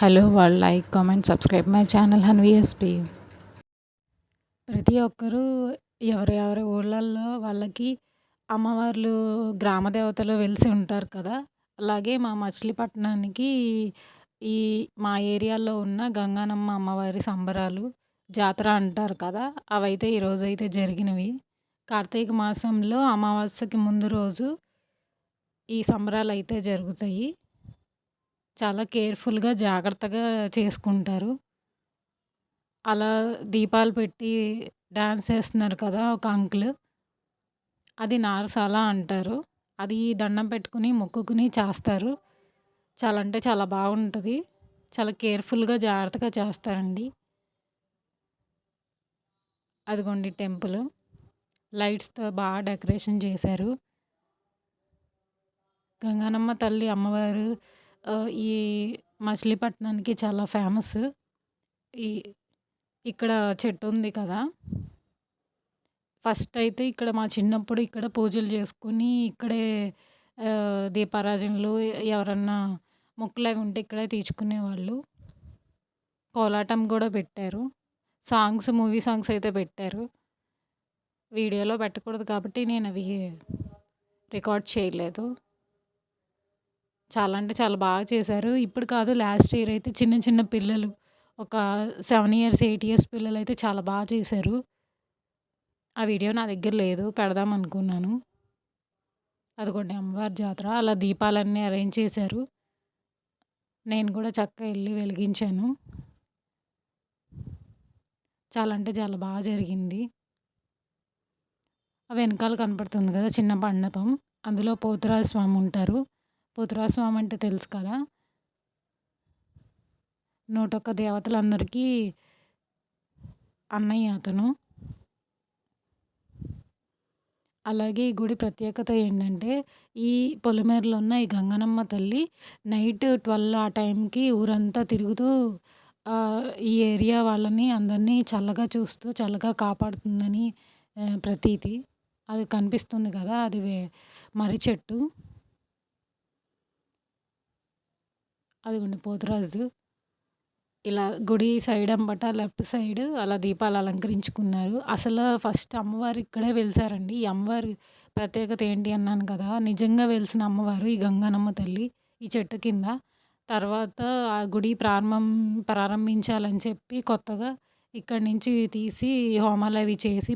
Hello వాళ్ళు like comment subscribe my channel హన్విఎస్పి ప్రతి ఒక్కరూ ఎవరి ఎవరి ఊళ్ళల్లో వాళ్ళకి అమ్మవార్లు గ్రామ దేవతలు వెలిసి ఉంటారు కదా. అలాగే మా మచిలీపట్నానికి ఈ మా ఏరియాలో ఉన్న గంగానమ్మ అమ్మవారి సంబరాలు జాతర అంటారు కదా అవైతే ఈరోజు అయితే జరిగినవి. కార్తీక మాసంలో అమావాస్యకి ముందు రోజు ఈ సంబరాలు అయితే జరుగుతాయి. చాలా కేర్ఫుల్గా జాగ్రత్తగా చేసుకుంటారు. అలా దీపాలు పెట్టి డ్యాన్స్ చేస్తున్నారు కదా ఒక అంకుల్. అది నారసాల అంటారు. అది దండం పెట్టుకుని మొక్కుకుని చేస్తారు. చాలా అంటే చాలా బాగుంటుంది. చాలా కేర్ఫుల్గా జాగ్రత్తగా చేస్తారండి. అదిగోండి టెంపుల్. లైట్స్తో బాగా డెకరేషన్ చేశారు. గంగానమ్మ తల్లి అమ్మవారు ఈ మచిలీపట్నానికి చాలా ఫేమస్. ఈ ఇక్కడ చెట్టు ఉంది కదా. ఫస్ట్ అయితే ఇక్కడ మా చిన్నప్పుడు ఇక్కడ పూజలు చేసుకుని ఇక్కడే దీపారాజనలు ఎవరన్నా మొక్కులు అవి ఉంటే ఇక్కడే తీర్చుకునేవాళ్ళు. కోలాటం కూడా పెట్టారు. సాంగ్స్ మూవీ సాంగ్స్ అయితే పెట్టారు. వీడియోలో పెట్టకూడదు కాబట్టి నేను అవి రికార్డ్ చేయలేదు. చాలా అంటే చాలా బాగా చేశారు. ఇప్పుడు కాదు లాస్ట్ ఇయర్ అయితే చిన్న చిన్న పిల్లలు ఒక సెవెన్ ఇయర్స్ ఎయిట్ ఇయర్స్ పిల్లలు అయితే చాలా బాగా చేశారు. ఆ వీడియో నా దగ్గర లేదు పెడదాం అనుకున్నాను. అదిగోండి అమ్మవారి జాతర అలా దీపాలన్నీ అరేంజ్ చేశారు. నేను కూడా చక్కగా వెళ్ళి వెలిగించాను. చాలా అంటే చాలా బాగా జరిగింది. వెనకాల కనపడుతుంది కదా చిన్న మండపం అందులో పోతురాజ స్వామి ఉంటారు. పోతురాజు స్వామి అంటే తెలుసు కదా. నూటొక్క దేవతలందరికీ అన్నయ్య అతను. అలాగే ఈ గుడి ప్రత్యేకత ఏంటంటే ఈ పొలిమేరలో ఉన్న ఈ గంగనమ్మ తల్లి నైట్ ట్వెల్వ్ ఆ టైంకి ఊరంతా తిరుగుతూ ఈ ఏరియా వాళ్ళని అందరినీ చల్లగా చూస్తూ చల్లగా కాపాడుతుందని ప్రతీతి. అది కనిపిస్తుంది కదా అది మర్రి చెట్టు. అదిగోండి పోతురాజు. ఇలా గుడి సైడ్ అంబట లెఫ్ట్ సైడ్ అలా దీపాలు అలంకరించుకున్నారు. అసలు ఫస్ట్ అమ్మవారు ఇక్కడే వెలిసారండి. ఈ అమ్మవారి ప్రత్యేకత ఏంటి అన్నాను కదా నిజంగా వెలిసిన అమ్మవారు ఈ గంగానమ్మ తల్లి ఈ చెట్టు కింద. తర్వాత ఆ గుడి ప్రారంభం ప్రారంభించాలని చెప్పి కొత్తగా ఇక్కడి నుంచి తీసి హోమాలు అవి చేసి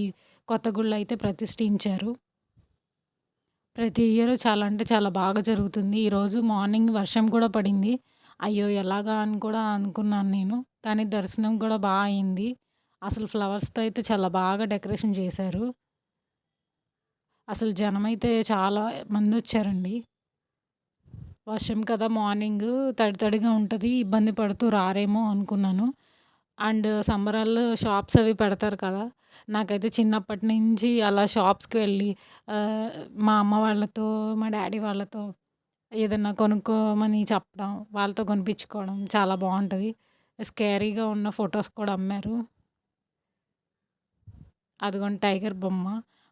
ఈ కొత్త గుళ్ళు అయితే ప్రతిష్ఠించారు. ప్రతి ఇయర్ చాలా అంటే చాలా బాగా జరుగుతుంది. ఈరోజు మార్నింగ్ వర్షం కూడా పడింది. అయ్యో ఎలాగా అని కూడా అనుకున్నాను నేను. కానీ దర్శనం కూడా బాగా అయింది. అసలు ఫ్లవర్స్తో అయితే చాలా బాగా డెకరేషన్ చేశారు. అసలు జనం అయితే చాలా మంది వచ్చారండి. వర్షం కదా మార్నింగ్ తడి తడిగా ఉంటుంది. ఇబ్బంది పడుతూ రారేమో అనుకున్నాను. అండ్ సంబరాల్లో షాప్స్ అవి పెడతారు కదా నాకైతే చిన్నప్పటి నుంచి అలా షాప్స్కి వెళ్ళి మా అమ్మ వాళ్ళతో మా డాడీ వాళ్ళతో ఏదన్నా కొనుక్కోమని చెప్పడం వాళ్ళతో కొనిపించుకోవడం చాలా బాగుంటుంది. స్కేరీగా ఉన్న ఫొటోస్ కూడా అమ్మారు. అదిగోండి టైగర్ బొమ్మ.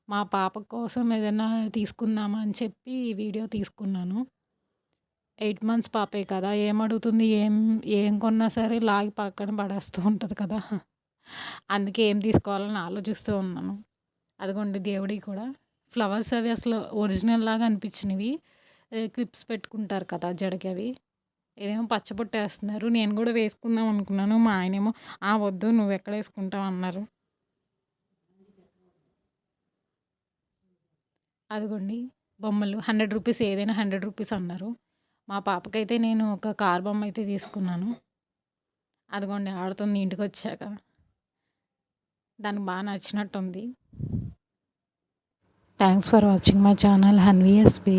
మా పాప కోసం ఏదైనా తీసుకుందామా అని చెప్పి వీడియో తీసుకున్నాను. ఎయిట్ మంత్స్ పాపే కదా ఏం అడుగుతుంది ఏం ఏం కొన్నా సరే లాగి పక్కన పడేస్తూ ఉంటుంది కదా. అందుకే ఏం తీసుకోవాలని ఆలోచిస్తూ ఉన్నాను. అదిగోండి దేవుడికి కూడా. ఫ్లవర్స్ అవి అసలు ఒరిజినల్ లాగా అనిపించినవి. క్లిప్స్ పెట్టుకుంటారు కదా జడకి అవి. ఏదేమో పచ్చబొట్టు వేస్తున్నారు నేను కూడా వేసుకుందాం అనుకున్నాను. మా ఆయనేమో ఆ వద్దు నువ్వు ఎక్కడ వేసుకుంటావు? అన్నారు. అదిగోండి బొమ్మలు. హండ్రెడ్ రూపీస్ ఏదైనా హండ్రెడ్ రూపీస్ అన్నారు. మా పాపకైతే నేను ఒక కార్ బొమ్మ అయితే తీసుకున్నాను. అదిగోండి ఆడుతుంది ఇంటికి వచ్చాక దానికి బాగా నచ్చినట్టుంది. Thanks for watching my channel హన్వీఎస్పీ